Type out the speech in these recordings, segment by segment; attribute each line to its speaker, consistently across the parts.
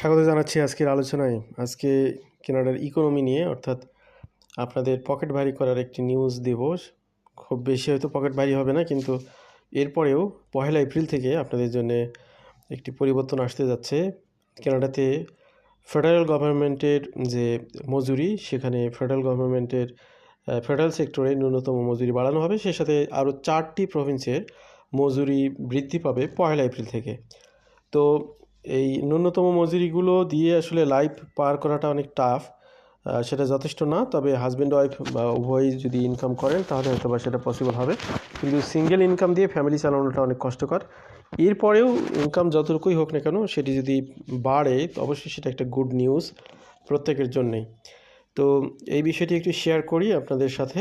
Speaker 1: স্বাগত জানাচ্ছি আজকের আলোচনায়। আজকে কেনাডার ইকোনমি নিয়ে, অর্থাৎ আপনাদের পকেট ভারী করার একটি নিউজ দেব। খুব বেশি হয়তো পকেট ভারী হবে না, কিন্তু এরপরেও পহেলা এপ্রিল থেকে আপনাদের জন্য একটি পরিবর্তন আসতে যাচ্ছে। কেনাডাতে ফেডারেল গভর্নমেন্টের যে মজুরি, সেখানে ফেডারেল গভর্নমেন্টের ফেডারেল সেক্টরে ন্যূনতম মজুরি বাড়ানো হবে। সে সাথে আরও চারটি প্রভিন্সের মজুরি বৃদ্ধি পাবে পয়লা এপ্রিল থেকে। তো এই ন্যূনতম মজুরিগুলো দিয়ে আসলে লাইফ পার করাটা অনেক টাফ সেটা যথেষ্ট না, তবে হাজব্যান্ড ওয়াইফ বা উভয়ই যদি ইনকাম করেন, তাহলে হয়তো বা সেটা পসিবল হবে। কিন্তু সিঙ্গেল ইনকাম দিয়ে ফ্যামিলি চালানোটা অনেক কষ্টকর। এরপরেও ইনকাম যতটুকুই হোক না কেন, সেটি যদি বাড়ে, তো অবশ্যই সেটা একটা গুড নিউজ প্রত্যেকের জন্যেই। তো এই বিষয়টি একটু শেয়ার করি আপনাদের সাথে।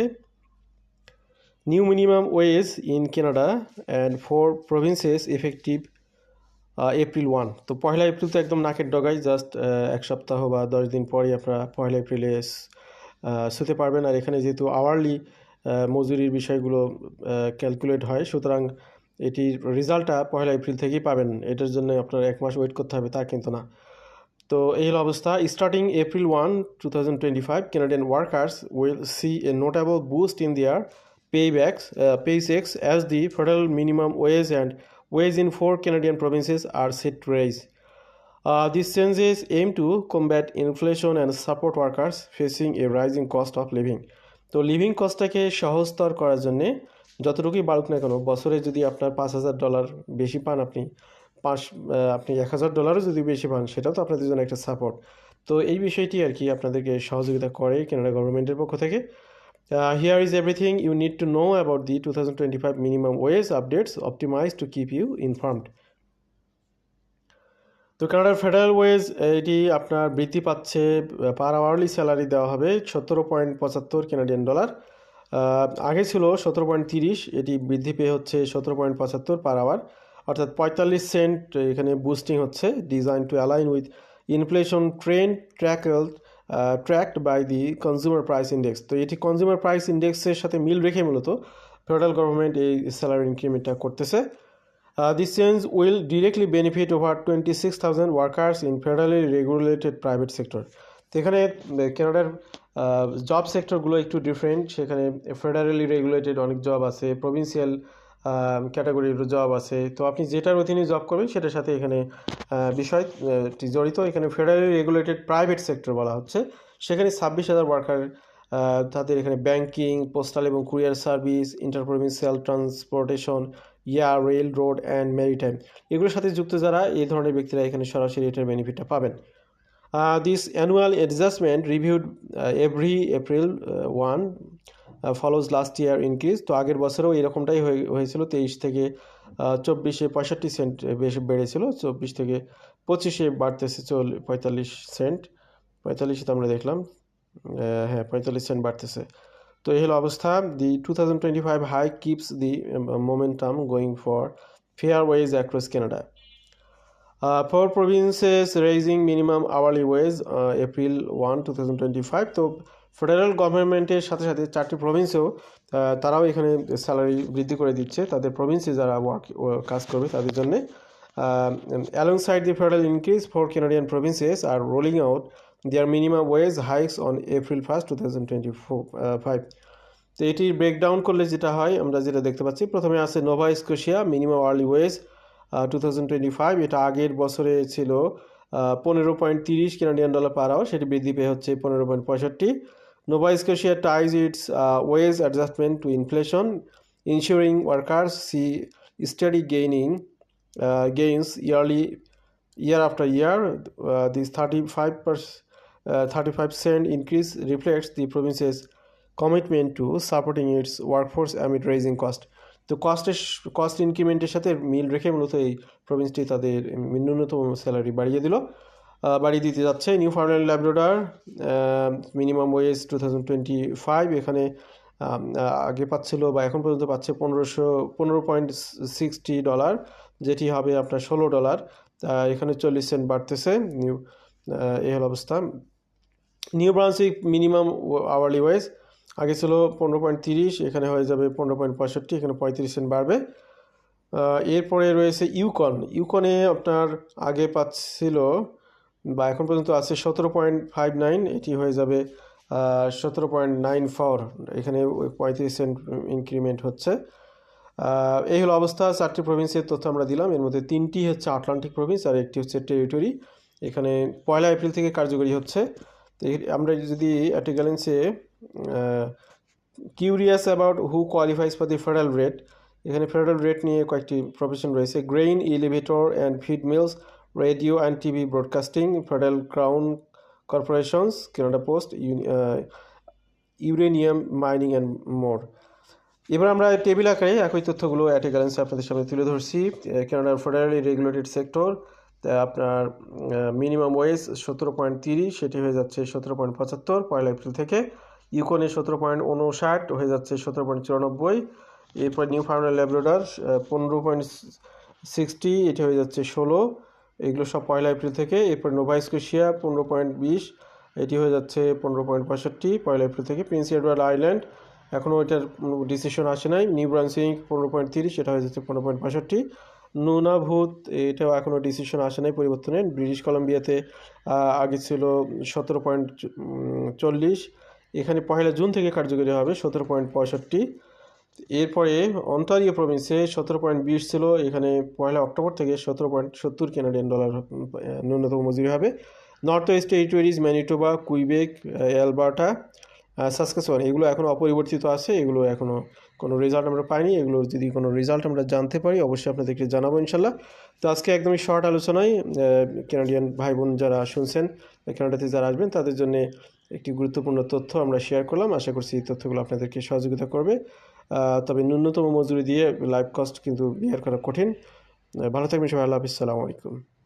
Speaker 1: New minimum wage in Canada and four provinces effective April one তো পয়লা এপ্রিল তো একদম নাকের ডগায় জাস্ট এক সপ্তাহ বা দশ দিন পরই আপনারা পয়লা এপ্রিলে শুতে পারবেন। আর এখানে যেহেতু আওয়ারলি মজুরির বিষয়গুলো ক্যালকুলেট হয় সুতরাং এটির রেজাল্টটা পয়লা এপ্রিল থেকেই পাবেন। এটার জন্য আপনার এক মাস ওয়েট করতে হবে তা কিন্তু না। তো এই হলো অবস্থা। Starting April one two thousand twenty five Canadian workers will see a notable boost in their paybacks, uh, paychecks as the federal minimum wage and wage in four Canadian provinces are set to rise. Uh, these changes aim to combat inflation and support workers facing a rising cost of living. তো living কস্টটাকে সহজতর করার জন্যে যতটুকুই বাড়ুক না কেন বছরে যদি আপনার পাঁচ হাজার ডলার বেশি পান আপনি পাঁচ আপনি এক হাজার ডলারও যদি বেশি পান সেটাও তো আপনাদের জন্য একটা সাপোর্ট তো এই বিষয়টি আর কি আপনাদেরকে সহযোগিতা করে কেনাডা গভর্নমেন্টের পক্ষ থেকে Uh, here is everything you need to know about the 2025 minimum wage updates optimized to keep you informed. তো কানাডার ফেডারেল ওয়েজ এটি আপনার বৃদ্ধি পাচ্ছে পার আওয়ারলি স্যালারি দেওয়া হবে সতেরো পয়েন্ট পঁচাত্তর কেনাডিয়ান ডলার আগে ছিল সতেরো পয়েন্ট তিরিশ এটি বৃদ্ধি পেয়ে হচ্ছে সতেরো পয়েন্ট পঁচাত্তর পার আওয়ার অর্থাৎ পঁয়তাল্লিশ সেন্ট এখানে বুস্টিং হচ্ছে। Design to align with inflation trend ট্র্যাকেল tracked by the consumer price index তো এটি কনজিউমার প্রাইস ইন্ডেক্সের সাথে মিল রেখে মূলত ফেডারেল গভর্নমেন্ট এই স্যালারি ইনক্রিমেন্টটা করতেছে। This change will directly benefit over twenty six thousand workers in federally regulated private sector তো এখানে কেনাডার জব সেক্টরগুলো একটু ডিফারেন্ট সেখানে ফেডারেলি রেগুলেটেড অনেক জব আছে প্রভিন্সিয়াল ক্যাটাগরির জব আছে। তো আপনি যেটার অধীনে জব করবেন, সেটার সাথে এখানে বিষয়টি জড়িত। এখানে ফেডারেলি রেগুলেটেড প্রাইভেট সেক্টর বলা হচ্ছে। সেখানে ছাব্বিশ হাজার ওয়ার্কার তাদের এখানে ব্যাংকিং পোস্টাল এবং courier service interprovincial transportation air rail road and maritime এগুলোর সাথে যুক্ত যারা, এই ধরনের ব্যক্তিরা এখানে সরাসরি এটার বেনিফিটটা পাবেন। This annual adjustment reviewed every April one follows last year increase তো আগের বছরেও এরকমটাই হয়েছিল। তেইশ থেকে চব্বিশে পঁয়ষট্টি সেন্ট বেশি বেড়েছিল। চব্বিশ থেকে পঁচিশে বাড়তেছে চল, পঁয়তাল্লিশ সেন্ট পঁয়তাল্লিশে তো আমরা দেখলাম হ্যাঁ পঁয়তাল্লিশ সেন্ট বাড়তেছে। তো এই হলো অবস্থা। The two thousand twenty five hike keeps the momentum going for fair wage across Canada for provinces raising minimum hourly wage April one two thousand twenty five তো ফেডারেল গভর্নমেন্টের সাথে সাথে চারটি প্রভিন্সেও তারাও এখানে স্যালারি বৃদ্ধি করে দিচ্ছে। তাদের প্রভিন্সে যারা ওয়ার্ক কাজ করবে তাদের জন্য। Alongside the federal increase for Canadian provinces are rolling out their minimum wage hikes on April first two thousand twenty four five তো এটির ব্রেকডাউন করলে যেটা হয়, আমরা যেটা দেখতে পাচ্ছি, প্রথমে আছে Nova Scotia minimum hourly wage to এটা আগের বছরে ছিল পনেরো পয়েন্ট তিরিশ কেনাডিয়ান ডলার পার আওয়ার সেটি বৃদ্ধি পেয়ে হচ্ছে পনেরো পয়েন্ট পঁয়ষট্টি। Nova Scotia ties its uh, wage adjustment to inflation, ensuring workers see steady gaining uh, gains yearly, year after year. Uh, this 35 per, uh, 35 cent increase reflects the province's commitment to supporting its workforce amid rising cost. তো কস্টের cost ইনক্রিমেন্টের সাথে মিল রেখে মূলত এই প্রভিন্সটি তাদের ন্যূনতম salary বাড়িয়ে দিল বাড়িয়ে দিতে যাচ্ছে Newfoundland Labrador minimum wage two thousand twenty five এখানে আগে পাচ্ছিল বা এখন পর্যন্ত পাচ্ছে পনেরোশো, পনেরো পয়েন্ট সিক্সটি ডলার যেটি হবে আপনার ষোলো ডলার এখানে চল্লিশ সেন্ট বাড়তেছে নিউ এই হল অবস্থা। New Brunswick minimum hourly wage আগে ছিল পনেরো পয়েন্ট তিরিশ, এখানে হয়ে যাবে পনেরো পয়েন্ট পঁয়ষট্টি, এখানে পঁয়ত্রিশ সেন্ট বাড়বে। এরপরে রয়েছে ইউকন ইউকনে আপনার আগে পাচ্ছিল বা এখন পর্যন্ত আছে সতেরো পয়েন্ট ফাইভ নাইন, এটি হয়ে যাবে সতেরো পয়েন্ট নাইন ফোর, এখানে পঁয়ত্রিশ সেন্ট ইনক্রিমেন্ট হচ্ছে। এই হলো অবস্থা, চারটি প্রভিন্সের তথ্য আমরা দিলাম। এর মধ্যে তিনটি হচ্ছে আটলান্টিক প্রভিন্স আর একটি হচ্ছে টেরিটরি এখানে পয়লা এপ্রিল থেকে কার্যকরী হচ্ছে। আমরা যদি একটা গ্যালেন্সে curious about who qualifies for the federal rate এখানে ফেডারেল রেট নিয়ে কয়েকটি প্রফেশন রয়েছে। Grain elevator and feed mills radio and TV broadcasting federal crown corporations Canada Post uranium mining and more এবার আমরা টেবিল আকারে একই তথ্যগুলো অ্যাট এ গ্যালেন্সে আপনাদের সামনে তুলে ধরছি। কানাডার ফেডারেলি রেগুলেটেড সেক্টর আপনার মিনিমাম ওয়েজ সতেরো পয়েন্ট তিরিশ, সেটি হয়ে যাচ্ছে সতেরো পয়েন্ট পঁচাত্তর, পয়লা এপ্রিল থেকে। ইউকনে সতেরো পয়েন্ট উনষাট হয়ে যাচ্ছে সতেরো পয়েন্ট চুরানব্বই। এরপর নিউ ফার্নাল ল্যাবরেডার পনেরো পয়েন্ট সিক্সটি এটি হয়ে যাচ্ছে ষোলো। এগুলো সব পয়লা এপ্রিল থেকে, এরপর নোভা স্কোশিয়া পনেরো পয়েন্ট বিশ, এটি হয়ে যাচ্ছে পনেরো পয়েন্ট পঁয়ষট্টি, পয়লা এপ্রিল থেকে প্রিন্স এডওয়ার্ড আইল্যান্ড এখনও এটার ডিসিশন আসে নাই। নিউ ব্রান্সিং পনেরো পয়েন্ট তিরিশ, এটা হয়ে যাচ্ছে পনেরো পয়েন্ট পঁয়ষট্টি। নুনাভূত এটাও এখনও ডিসিশন আসে নাই পরিবর্তনের ব্রিটিশ কলম্বিয়াতে আগে ছিল সতেরো পয়েন্ট চল্লিশ। এখানে পয়লা জুন থেকে কার্যকরী হবে সতেরো পয়েন্ট পঁয়ষট্টি। এরপরে অন্টারিও প্রভিন্সে সতেরো পয়েন্ট বিশ ছিল। এখানে পয়লা অক্টোবর থেকে সতেরো পয়েন্ট সত্তর কানাডিয়ান ডলার ন্যূনতম মজুরি হবে। Northwest Territories Manitoba Quebec Alberta Saskatchewan এগুলো এখনও অপরিবর্তিত আছে। এগুলো এখনও কোনো রেজাল্ট আমরা পাইনি। এগুলোর যদি কোনো রেজাল্ট আমরা জানতে পারি, অবশ্যই আপনাদেরকে জানাব ইনশাল্লাহ। তো আজকে একদমই শর্ট আলোচনায় কানাডিয়ান ভাই বোন যারা শুনছেন কানাডাতে যারা আসবেন, তাদের জন্য একটি গুরুত্বপূর্ণ তথ্য আমরা শেয়ার করলাম। আশা করছি এই তথ্যগুলো আপনাদেরকে সহযোগিতা করবে। তবে ন্যূনতম মজুরি দিয়ে লাইভ কস্ট কিন্তু বিয়ার করা কঠিন। ভালো থাকবেন সবাই, আল্লাহ হাফিজ আলাইকুম।